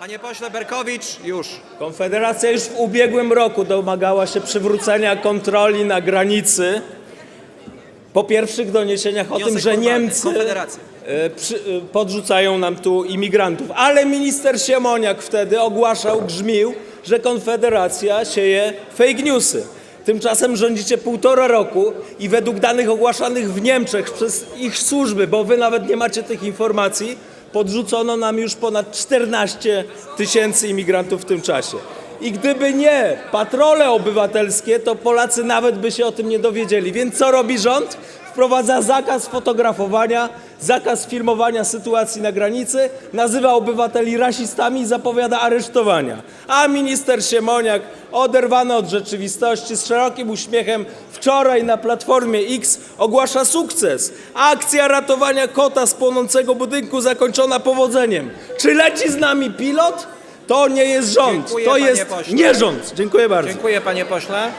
Panie pośle Berkowicz, już. Konfederacja już w ubiegłym roku domagała się przywrócenia kontroli na granicy po pierwszych doniesieniach o Wniosek tym, że formalny, Niemcy Konfederacja. e, przy, e, podrzucają nam tu imigrantów. Ale minister Siemoniak wtedy ogłaszał, grzmił, że Konfederacja sieje fake newsy. Tymczasem rządzicie półtora roku i według danych ogłaszanych w Niemczech przez ich służby, bo wy nawet nie macie tych informacji, podrzucono nam już ponad 14 tysięcy imigrantów w tym czasie. I gdyby nie patrole obywatelskie, to Polacy nawet by się o tym nie dowiedzieli. Więc co robi rząd? Wprowadza zakaz fotografowania, zakaz filmowania sytuacji na granicy, nazywa obywateli rasistami i zapowiada aresztowania. A minister Siemoniak, oderwany od rzeczywistości, z szerokim uśmiechem wczoraj na Platformie X ogłasza sukces. Akcja ratowania kota z płonącego budynku zakończona powodzeniem. Czy leci z nami pilot? To nie jest rząd, Dziękuję, to panie jest pośle. nie rząd. Dziękuję bardzo. Dziękuję panie pośle.